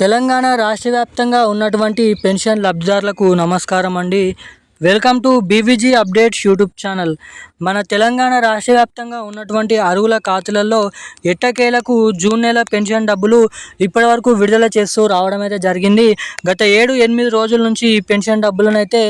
తెలంగాణ రాష్ట్ర వ్యాప్తంగా ఉన్నటువంటి పెన్షన్ లబ్ధిదారులకు నమస్కారం అండి welcome to BVG updates YouTube channel. మన తెలంగాణ రాష్ట్ర వ్యాప్తంగా ఉన్నటువంటి అరువుల ఖాతులలో ఎట్టకేలకు జూన్ నెల పెన్షన్ డబ్బులు ఇప్పటివరకు విడుదల చేస్తూ రావడం అయితే జరిగింది. గత ఏడు ఎనిమిది రోజుల నుంచి ఈ పెన్షన్ డబ్బులను అయితే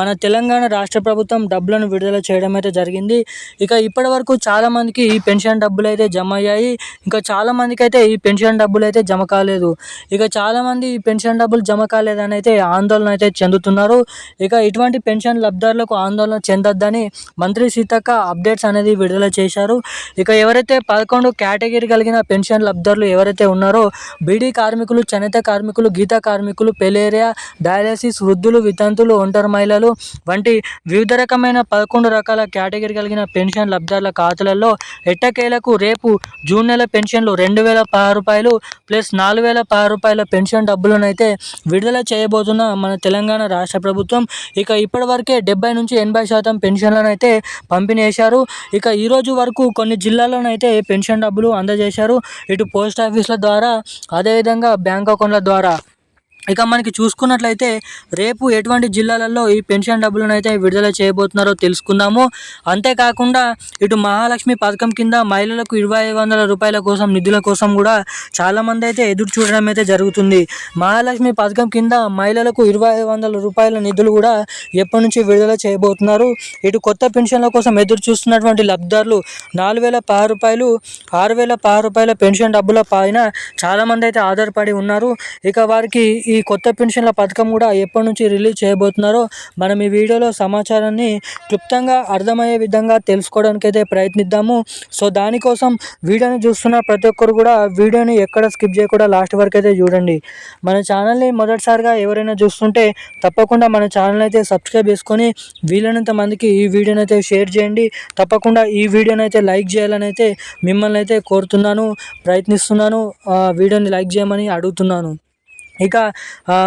మన తెలంగాణ రాష్ట్ర ప్రభుత్వం డబ్బులను విడుదల చేయడం అయితే జరిగింది. ఇక ఇప్పటివరకు చాలామందికి ఈ పెన్షన్ డబ్బులు అయితే జమ అయ్యాయి. ఇంకా చాలామందికి అయితే ఈ పెన్షన్ డబ్బులు అయితే జమ కాలేదు. ఇక చాలామంది ఈ పెన్షన్ డబ్బులు జమ కాలేదని అయితే ఆందోళన అయితే చెందుతున్నారు. ఇక ఇటువంటి పెన్షన్ లబ్ధారులకు ఆందోళన చెందొద్దని మంత్రి సీతక్క అప్డేట్స్ అనేది విడుదల చేశారు. ఇక ఎవరైతే పదకొండు కేటగిరీ కలిగిన పెన్షన్ లబ్ధారులు ఎవరైతే ఉన్నారో బీడీ కార్మికులు చేనేత కార్మికులు గీత కార్మికులు పెలేరియా డయాలసిస్ వృద్ధులు వితంతులు ఒంటరి మహిళలు వంటి వివిధ రకమైన పదకొండు రకాల కేటగిరీ కలిగిన పెన్షన్ లబ్ధారుల ఖాతాలలో ఎట్టకేలకు రేపు జూన్ నెల పెన్షన్లు రెండు వేల పది రూపాయలు ప్లస్ నాలుగు వేల పది రూపాయల పెన్షన్ డబ్బులను అయితే విడుదల చేయబోతున్న మన తెలంగాణ రాష్ట్ర ప్రభుత్వం. ఇక ఇప్పటి వరకే డెబ్బై నుంచి ఎనభై శాతం పెన్షన్లను అయితే పంపిణీ చేశారు ఇక ఈ రోజు వరకు కొన్ని జిల్లాల్లోనైతే పెన్షన్ డబ్బులు అందజేశారు. ఇటు పోస్ట్ ఆఫీసుల ద్వారా అదేవిధంగా బ్యాంక్ అకౌంట్ల ద్వారా. ఇక మనకి చూసుకున్నట్లయితే రేపు ఎటువంటి జిల్లాలలో ఈ పెన్షన్ డబ్బులను అయితే విడుదల చేయబోతున్నారో తెలుసుకుందాము. అంతేకాకుండా ఇటు మహాలక్ష్మి పథకం కింద మహిళలకు ఇరవై ఐదు వందల రూపాయల కోసం నిధుల కోసం కూడా చాలామంది అయితే ఎదురు చూడడం అయితే జరుగుతుంది. మహాలక్ష్మి పథకం కింద మహిళలకు ఇరవై ఐదు వందల రూపాయల నిధులు కూడా ఎప్పటి నుంచి విడుదల చేయబోతున్నారు? ఇటు కొత్త పెన్షన్ల కోసం ఎదురు చూస్తున్నటువంటి లబ్ధిదారులు నాలుగు వేల పది రూపాయలు ఆరు వేల పది రూపాయల పెన్షన్ డబ్బుల పైన చాలామంది అయితే ఆధారపడి ఉన్నారు. ఇక వారికి ఈ ఈ కొత్త పెన్షన్ల పథకం కూడా ఎప్పటి నుంచి రిలీజ్ చేయబోతున్నారో మనం ఈ వీడియోలో సమాచారాన్ని క్లుప్తంగా అర్థమయ్యే విధంగా తెలుసుకోవడానికి అయితే ప్రయత్నిద్దాము. సో దానికోసం వీడియోని చూస్తున్న ప్రతి ఒక్కరు కూడా వీడియోని ఎక్కడ స్కిప్ చేయకుండా లాస్ట్ వరకు అయితే చూడండి. మన ఛానల్ని మొదటిసారిగా ఎవరైనా చూస్తుంటే తప్పకుండా మన ఛానల్ అయితే సబ్స్క్రైబ్ చేసుకొని వీలైనంత మందికి ఈ వీడియోని అయితే షేర్ చేయండి. తప్పకుండా ఈ వీడియోని అయితే లైక్ చేయాలని అయితే మిమ్మల్ని అయితే కోరుతున్నాను ప్రయత్నిస్తున్నాను. వీడియోని లైక్ చేయమని అడుగుతున్నాను. ఇక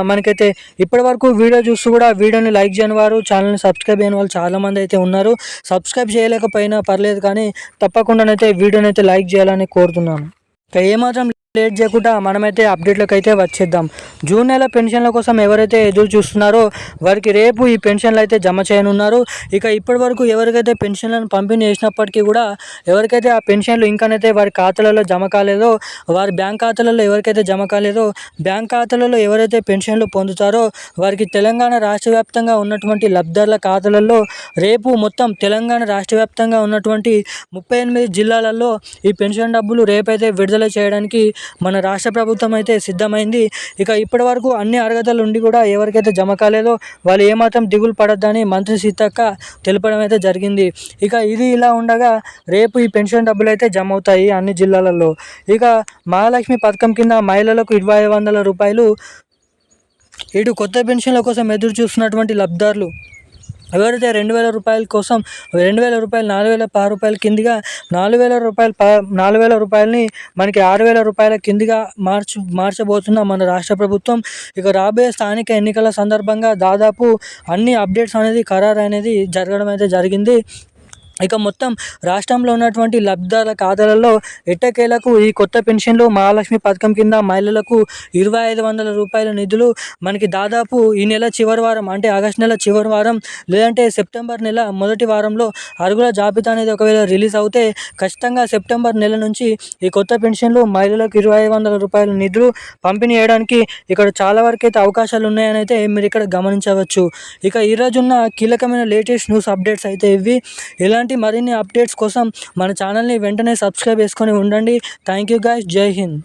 మనకైతే మనకైతే ఇప్పటివరకు వీడియో చూస్తూ కూడా వీడియోని లైక్ చేయని వారు ఛానల్ని సబ్స్క్రైబ్ చేయని వాళ్ళు చాలామంది అయితే ఉన్నారు. సబ్స్క్రైబ్ చేయలేకపోయినా పర్లేదు కానీ తప్పకుండానైతే వీడియోని అయితే లైక్ చేయాలని కోరుతున్నాను. ఇక ఏమాత్రం లేట్ చేయకుండా మనమైతే అప్డేట్లకు అయితే వచ్చేద్దాం. జూన్ నెల పెన్షన్ల కోసం ఎవరైతే ఎదురు చూస్తున్నారో వారికి రేపు ఈ పెన్షన్లు అయితే జమ చేయనున్నారు. ఇక ఇప్పటి వరకు ఎవరికైతే పెన్షన్లను పంపిణీ చేసినప్పటికీ కూడా ఎవరికైతే ఆ పెన్షన్లు ఇంకానైతే వారి ఖాతాలలో జమ కాలేదో వారి బ్యాంక్ ఖాతాలలో ఎవరికైతే జమ కాలేదో బ్యాంక్ ఖాతాలలో ఎవరైతే పెన్షన్లు పొందుతారో వారికి తెలంగాణ రాష్ట్ర వ్యాప్తంగా ఉన్నటువంటి లబ్ధిదారుల ఖాతాలలో రేపు మొత్తం తెలంగాణ రాష్ట్ర వ్యాప్తంగా ఉన్నటువంటి ముప్పై ఎనిమిది జిల్లాలలో ఈ పెన్షన్ డబ్బులు రేపైతే విడుదల చేయడానికి మన రాష్ట్ర ప్రభుత్వం అయితే సిద్ధమైంది. ఇక ఇప్పటి వరకు అన్ని అర్హతలు ఉండి కూడా ఎవరికైతే జమ కాలేదో వాళ్ళు ఏమాత్రం దిగులు పడొద్దని మంత్రి సీతక్క తెలపడం అయితే జరిగింది. ఇక ఇది ఇలా ఉండగా రేపు ఈ పెన్షన్ డబ్బులు అయితే జమ అవుతాయి అన్ని జిల్లాలలో. ఇక మహాలక్ష్మి పథకం కింద మహిళలకు ఇరవై ఐదు వందల రూపాయలు ఇటు కొత్త పెన్షన్ల కోసం ఎదురు చూస్తున్నటువంటి లబ్ధిదారులు ఎవరైతే రెండు వేల రూపాయల కోసం రెండు వేల రూపాయలు నాలుగు వేల పది రూపాయల కిందిగా నాలుగు వేల రూపాయలు ప నాలుగు వేల రూపాయలని మనకి ఆరు వేల రూపాయల కిందిగా మార్చు మార్చబోతున్న మన రాష్ట్ర ప్రభుత్వం. ఇక రాబోయే స్థానిక ఎన్నికల సందర్భంగా దాదాపు అన్ని అప్డేట్స్ అనేది ఖరారు అనేది జరగడం అయితే జరిగింది. ఇక మొత్తం రాష్ట్రంలో ఉన్నటువంటి లబ్ధాల ఖాతాలలో ఎట్టకేలకు ఈ కొత్త పెన్షన్లు మహాలక్ష్మి పథకం కింద మహిళలకు ఇరవై ఐదు వందల రూపాయల నిధులు. మనకి దాదాపు ఈ నెల చివరి వారం అంటే ఆగస్ట్ నెల చివరి వారం లేదంటే సెప్టెంబర్ నెల మొదటి వారంలో అరుగుల జాబితా అనేది ఒకవేళ రిలీజ్ అవుతే ఖచ్చితంగా సెప్టెంబర్ నెల నుంచి ఈ కొత్త పెన్షన్లు మహిళలకు ఇరవై ఐదు వందల రూపాయల నిధులు పంపిణీ చేయడానికి ఇక్కడ చాలా వరకు అయితే అవకాశాలు ఉన్నాయని అయితే మీరు ఇక్కడ గమనించవచ్చు. ఇక ఈరోజున్న కీలకమైన లేటెస్ట్ న్యూస్ అప్డేట్స్ అయితే ఇవి. ఇలాంటి మరిన్ని అప్డేట్స్ కోసం మన ఛానల్ని వెంటనే సబ్స్క్రైబ్ చేసుకొని ఉండండి. Thank you guys. జై హింద్.